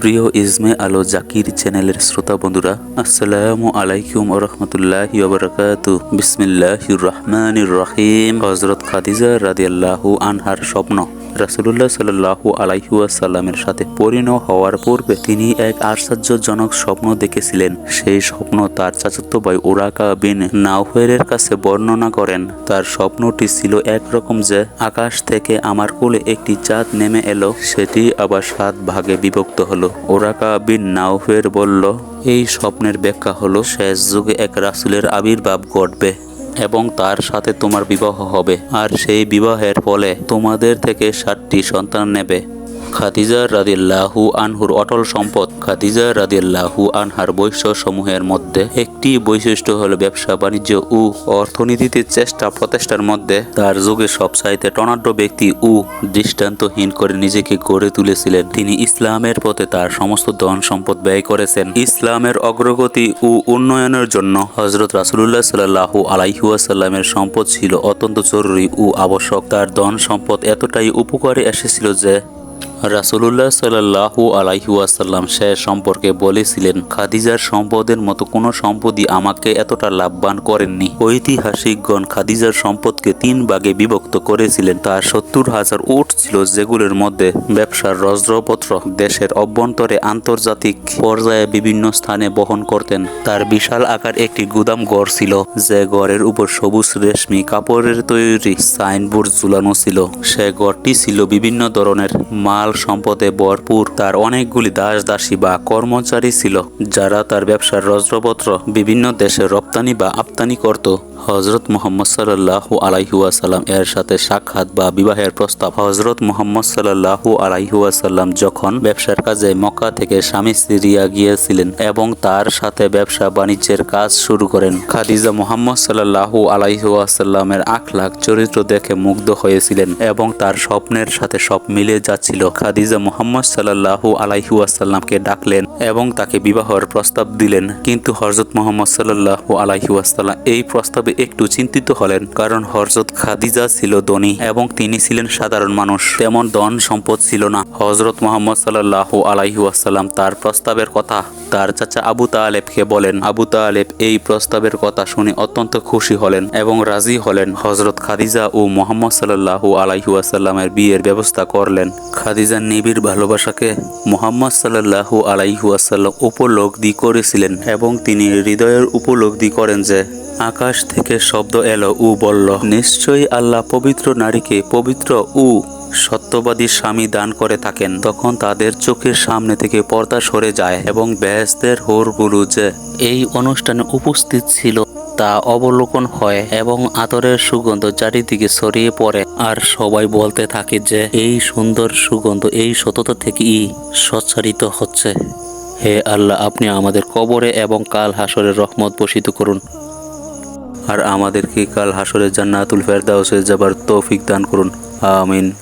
প্রিয় ইজমে আলো জাকির চ্যানেলের শ্রোতা বন্ধুরা, আসসালামু আলাইকুম রহমতুল্লাহ বারাকাতু। বিসমিল্লাহির রহমানির রহিম। হজরত খাদিজা রাদিয়াল্লাহু আনহার স্বপ্ন। রাসুলুল্লাহ সাল্লাহু আলাইহুয়াসাল্লামের সাথে পরিণত হওয়ার পূর্বে তিনি এক আশ্চর্যজনক স্বপ্ন দেখেছিলেন। সেই স্বপ্ন তার চাচাতো ভাই ওরাকা বিন নাওফেরের কাছে বর্ণনা করেন। তার স্বপ্নটি ছিল একরকম যে আকাশ থেকে আমার কোলে একটি চাঁদ নেমে এলো, সেটি আবার সাত ভাগে বিভক্ত হলো। ওরাকা বিন নাওফের বলল, এই স্বপ্নের ব্যাখ্যা হলো, শেষ যুগে এক রাসুলের আবির্ভাব ঘটবে। এবং তার সাথে তোমার বিবাহ হবে। আর সেই বিবাহের ফলে তোমাদের থেকে সাতটি সন্তান নেবে। খাদিজা রাদিল্লাহু আনহুর অটল সম্পদ খাদিজা রাদিল্লাহু আনহার বৈশ্য সমূহের মধ্যে একটি বৈশিষ্ট্য হল ব্যবসা বাণিজ্য ও অর্থনীতিতে চেষ্টা প্রচেষ্টার মধ্যে তার যুগে সবচাইতে টনাঢ্য ব্যক্তি ও দৃষ্টান্তহীন করে নিজেকে গড়ে তুলেছিলেন। তিনি ইসলামের পথে তার সমস্ত ধন সম্পদ ব্যয় করেছেন। ইসলামের অগ্রগতি ও উন্নয়নের জন্য হজরত রাসুলুল্লাহ সাল্লাহু আলাইহুয়াসাল্লামের সম্পদ ছিল অত্যন্ত জরুরি ও আবশ্যক। তার ধন সম্পদ এতটাই উপকারে এসেছিল যে রাসুলুল্লাহ সাল্লাহু আলাইহুয়াসাল্লাম সে সম্পর্কে বলেছিলেন, খাদিজার সম্পদের মতো কোনো সম্পদই আমাকে এতটা লাভবান করেননি। ঐতিহাসিকগণ খাদিজার সম্পদকে তিন ভাগে বিভক্ত করেছিলেন। তার সত্তর হাজার উট ছিল যেগুলোর মধ্যে ব্যবসার রজ্রপত্র দেশের অভ্যন্তরে আন্তর্জাতিক পর্যায়ে বিভিন্ন স্থানে বহন করতেন। তার বিশাল আকার একটি গুদাম ঘর ছিল, যে ঘরের উপর সবুজ রেশমি কাপড়ের তৈরি সাইনবোর্ড ঝুলানো ছিল। সে ঘরটি ছিল বিভিন্ন ধরনের মাল সম্পদে ভরপুর তার অনেকগুলি দাস দাসী বা কর্মচারী ছিল, যারা তার ব্যবসার রজ্রপত্র বিভিন্ন দেশে রপ্তানি বা আমদানি করত। হজরত মোহাম্মদ সাল্লাহু আলাইহুয়াসাল্লাম এর সাথে সাক্ষাৎ বা বিবাহের প্রস্তাব। হজরত মোহাম্মদ সাল্লাহু আলাইহুয়াসাল্লাম যখন ব্যবসার কাজে মক্কা থেকে স্বামী সিরিয়া গিয়েছিলেন এবং তার সাথে ব্যবসা বাণিজ্যের কাজ শুরু করেন, খাদিজা মোহাম্মদ সাল্লাহু আলাইহুয়াসাল্লামের আখলাখ চরিত্র দেখে মুগ্ধ হয়েছিলেন এবং তার স্বপ্নের সাথে সব মিলে যাচ্ছিল। খাদিজা মোহাম্মদ সাল্লাহু আলাইহুয়াসাল্লামকে ডাকলেন এবং তাকে বিবাহের প্রস্তাব দিলেন। কিন্তু হজরত মোহাম্মদ সাল্লাহু আলাইহুয়াসাল্লাম এই প্রস্তাবে একটু চিন্তিত হলেন, কারণ হজরত খাদিজা ছিল ধনী এবং তিনি ছিলেন সাধারণ মানুষ। তেমন ধন সম্পদ ছিল না। হজরত মোহাম্মদ সাল্লাহু আলাইহুয়াসাল্লাম তার প্রস্তাবের কথা তার চাচা আবু তালেবকে বলেন। আবু তালেব এই প্রস্তাবের কথা শুনে অত্যন্ত খুশি হলেন এবং রাজি হলেন। হজরত খাদিজা ও মোহাম্মদ সাল্লাহু আলাইহুয়াসাল্লামের বিয়ের ব্যবস্থা করলেন। খাদিজার নিবিড় ভালোবাসাকে মোহাম্মদ সাল্লাহু আলাইহুয়াসাল্লাম উপলব্ধি করেছিলেন এবং তিনি হৃদয়ের উপলব্ধি করেন যে আকাশ থেকে শব্দ এলো, উ বলল, নিশ্চয়ই আল্লাহ পবিত্র নারীকে পবিত্র উ সত্যবাদী স্বামী দান করে থাকেন। তখন তাদের চোখের সামনে থেকে পর্দা সরে যায় এবং ব্যাসদের হোরগুলো যে এই অনুষ্ঠানে উপস্থিত ছিল তা অবলোকন হয় এবং আতরের সুগন্ধ চারিদিকে ছড়িয়ে পড়ে। আর সবাই বলতে থাকে যে, এই সুন্দর সুগন্ধ এই সততা থেকেই সচ্চারিত হচ্ছে। হে আল্লাহ, আপনি আমাদের কবরে এবং কাল হাসরের রহমত বসিত করুন। আর আমাদেরকে কাল হাসরের জান্নাতুল ফেরদাউসে যাবার তৌফিক দান করুন। আমিন।